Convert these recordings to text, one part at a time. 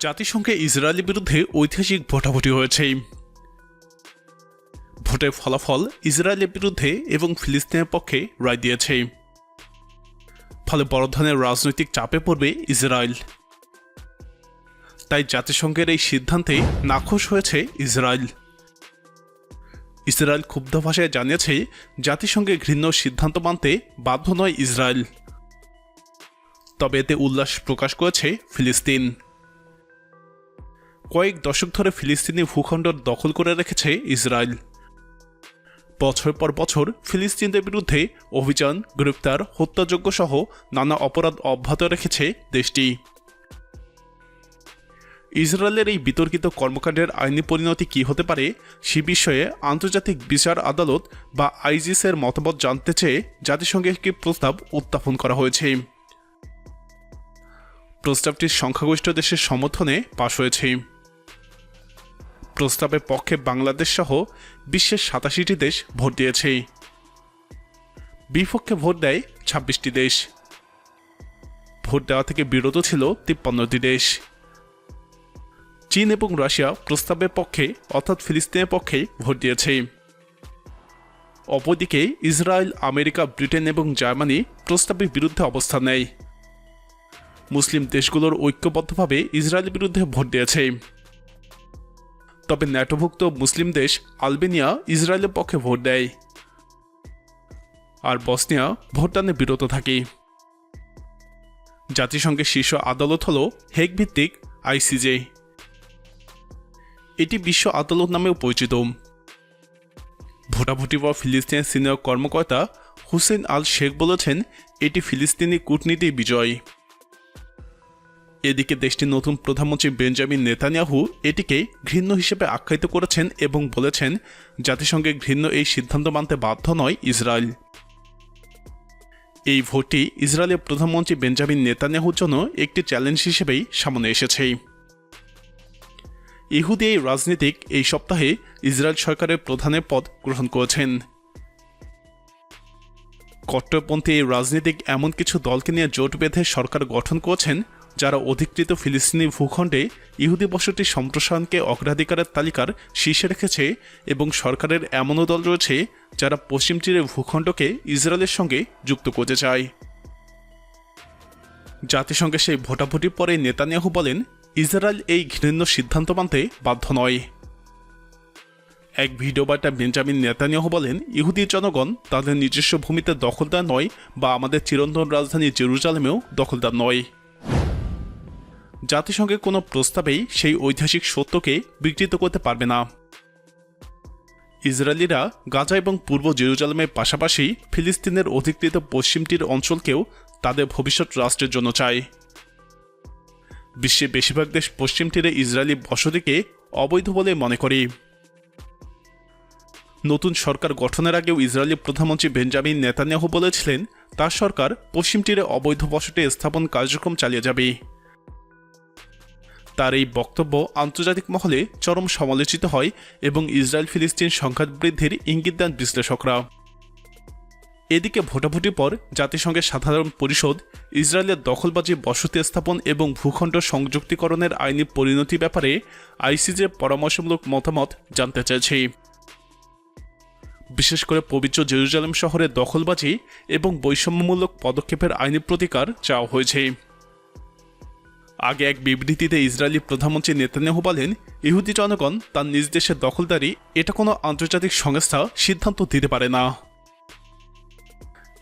জাতিসংঘে ইসরায়েলের বিরুদ্ধে ঐতিহাসিক ভোটাভুটি হয়েছে। ভোটের ফলাফল ইসরায়েলের বিরুদ্ধে এবং ফিলিস্তিনের পক্ষে রায় দিয়েছে। ফলে বড় ধরনের রাজনৈতিক চাপে পড়বে ইসরায়েল। তাই জাতিসংঘের এই সিদ্ধান্তে নাখোশ হয়েছে ইসরায়েল। ইসরায়েল ক্ষুব্ধ ভাষায় জানিয়েছে, জাতিসংঘে ঘৃণ্য সিদ্ধান্ত মানতে বাধ্য নয় ইসরায়েল। তবে এতে উল্লাস প্রকাশ করেছে ফিলিস্তিন। কয়েক দশক ধরে ফিলিস্তিনি ভূখণ্ড দখল করে রেখেছে ইসরায়েল। বছর পর বছর ফিলিস্তিনদের বিরুদ্ধে অভিযান, গ্রেপ্তার হত্যাযোগ্য সহ নানা অপরাধ অব্যাহত রেখেছে দেশটি। ইসরায়েলের এই বিতর্কিত কর্মকাণ্ডের আইনি পরিণতি কী হতে পারে সে বিষয়ে আন্তর্জাতিক বিচার আদালত বা আইজিসের মতামত জানতে চেয়ে জাতিসংঘে একটি প্রস্তাব উত্থাপন করা হয়েছে। প্রস্তাবটির সংখ্যাগরিষ্ঠ দেশের সমর্থনে পাশ হয়েছে। প্রস্তাবের পক্ষে বাংলাদেশ সহ বিশ্বের সাতাশিটি দেশ ভোট দিয়েছে। বিপক্ষে ভোট দেয় ছাব্বিশটি দেশ। ভোট দেওয়া থেকে বিরত ছিল তিপ্পান্নটি দেশ। চীন এবং রাশিয়া প্রস্তাবের পক্ষে, অর্থাৎ ফিলিস্তিনের পক্ষে ভোট দিয়েছে। অপরদিকে ইসরায়েল, আমেরিকা, ব্রিটেন এবং জার্মানি প্রস্তাবের বিরুদ্ধে অবস্থান নেয়। মুসলিম দেশগুলোর ঐক্যবদ্ধভাবে ইসরায়েলের বিরুদ্ধে ভোট দিয়েছে। তবে ন্যাটোভুক্ত মুসলিম দেশ আলবেনিয়া ইসরায়েলের পক্ষে ভোট দেয়। আর বসনিয়া ভোটদানে বিরত থাকে। জাতিসংঘের শীর্ষ আদালত হল হেগ ভিত্তিক আইসিজে। এটি বিশ্ব আদালত নামেও পরিচিত। ভোটাভুটি পর ফিলিস্তিনের সিনিয়র কর্মকর্তা হুসেন আল শেখ বলেছেন, এটি ফিলিস্তিনি কূটনীতির বিজয়। এদিকে দেশটির নতুন প্রধানমন্ত্রী বেঞ্জামিন নেতানিয়াহু এটিকে ঘৃণ্য হিসেবে আখ্যায়িত করেছেন এবং বলেছেন, জাতিসংঘে ঘৃণ্য এই সিদ্ধান্ত মানতে বাধ্য নয় ইসরায়েল। এই ভোটটি ইসরায়েলের প্রধানমন্ত্রী বেঞ্জামিন নেতানিয়াহুর জন্য একটি চ্যালেঞ্জ হিসেবেই সামনে এসেছে। ইহুদি এই রাজনীতিক এই সপ্তাহে ইসরায়েল সরকারের প্রধানের পদ গ্রহণ করেছেন। কট্টরপন্থী এই রাজনীতিক এমন কিছু দলকে নিয়ে জোট বেঁধে সরকার গঠন করেছেন যারা অধিকৃত ফিলিস্তিনি ভূখণ্ডে ইহুদি বসতি সম্প্রসারণকে অগ্রাধিকারের তালিকার শীর্ষে রেখেছে এবং সরকারের এমনও দল রয়েছে যারা পশ্চিম তীরের ভূখণ্ডকে ইসরায়েলের সঙ্গে যুক্ত করতে চায়। জাতিসংঘে সেই ভোটাভুটির পরে নেতানিয়াহু বলেন, ইসরায়েল এই ঘৃণ্য সিদ্ধান্ত মানতে বাধ্য নয়। এক ভিডিও বার্তা বেঞ্জামিন নেতানিয়াহু বলেন, ইহুদি জনগণ তাদের নিজস্ব ভূমিতে দখলদার নয় বা আমাদের চিরন্তন রাজধানী জেরুজালেমেও দখলদার নয়। জাতিসংঘের কোনো প্রস্তাবেই সেই ঐতিহাসিক সত্যকে বিকৃত করতে পারবে না। ইসরায়েলিরা গাজা এবং পূর্ব জেরুজালেমের পাশাপাশি ফিলিস্তিনের অধিকৃত পশ্চিমটির অঞ্চলকেও তাদের ভবিষ্যৎ রাষ্ট্রের জন্য চায়। বিশ্বের বেশিরভাগ দেশ পশ্চিম তীরে ইসরায়েলি বসতিকে অবৈধ বলে মনে করে। নতুন সরকার গঠনের আগেও ইসরায়েলি প্রধানমন্ত্রী বেঞ্জামিন নেতানিয়াহু বলেছিলেন, তার সরকার পশ্চিম তীরে অবৈধ বসতি স্থাপন কার্যক্রম চালিয়ে যাবে। তার এই বক্তব্য আন্তর্জাতিক মহলে চরম সমালোচিত হয় এবং ইসরায়েল ফিলিস্তিন সংঘাত বৃদ্ধির ইঙ্গিত দেন বিশ্লেষকরা। এদিকে ভোটাভুটির পর জাতিসংঘের সাধারণ পরিষদ, ইসরায়েলের দখলবাজি বসতি স্থাপন এবং ভূখণ্ড সংযুক্তিকরণের আইনি পরিণতি ব্যাপারে আইসিজে পরামর্শমূলক মতামত জানতে চাইছে বিশেষ করে পবিত্র জেরুজালেম শহরে দখলবাজি এবং বৈষম্যমূলক পদক্ষেপের আইনি প্রতিকার চাওয়া হয়েছে। আগে এক বিবৃতিতে ইসরায়েলি প্রধানমন্ত্রী নেতানিয়াহু বলেন, ইহুদি জনগণ তার নিজ দেশের দখলদারি, এটা কোনো আন্তর্জাতিক সংস্থা সিদ্ধান্ত দিতে পারে না।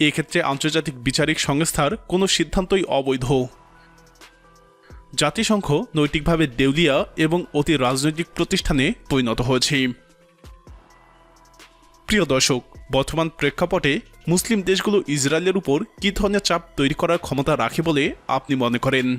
এক্ষেত্রে আন্তর্জাতিক বিচারিক সংস্থার কোনো সিদ্ধান্তই অবৈধ। জাতিসংঘ নৈতিকভাবে দেউলিয়া এবং অতি রাজনৈতিক প্রতিষ্ঠানে পরিণত হয়েছে। প্রিয় দর্শক, বর্তমান প্রেক্ষাপটে মুসলিম দেশগুলো ইসরায়েলের উপর কী ধরনের চাপ তৈরি করার ক্ষমতা রাখে বলে আপনি মনে করেন?